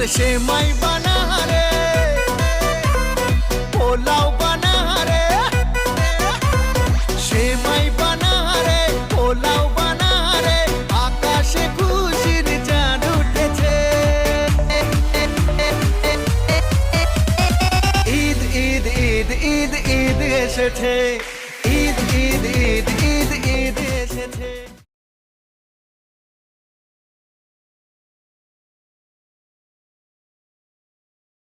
আর সেমাই বানা রে পোলাও বানা রে মাই বানা রে পোলাও বানা রে আকাশে খুশির চাঁদ উঠেছে। ঈদ ঈদ ঈদ ঈদ ঈদ এসেছে। ঈদ ঈদ ঈদ ঈদ ঈদ এসেছে।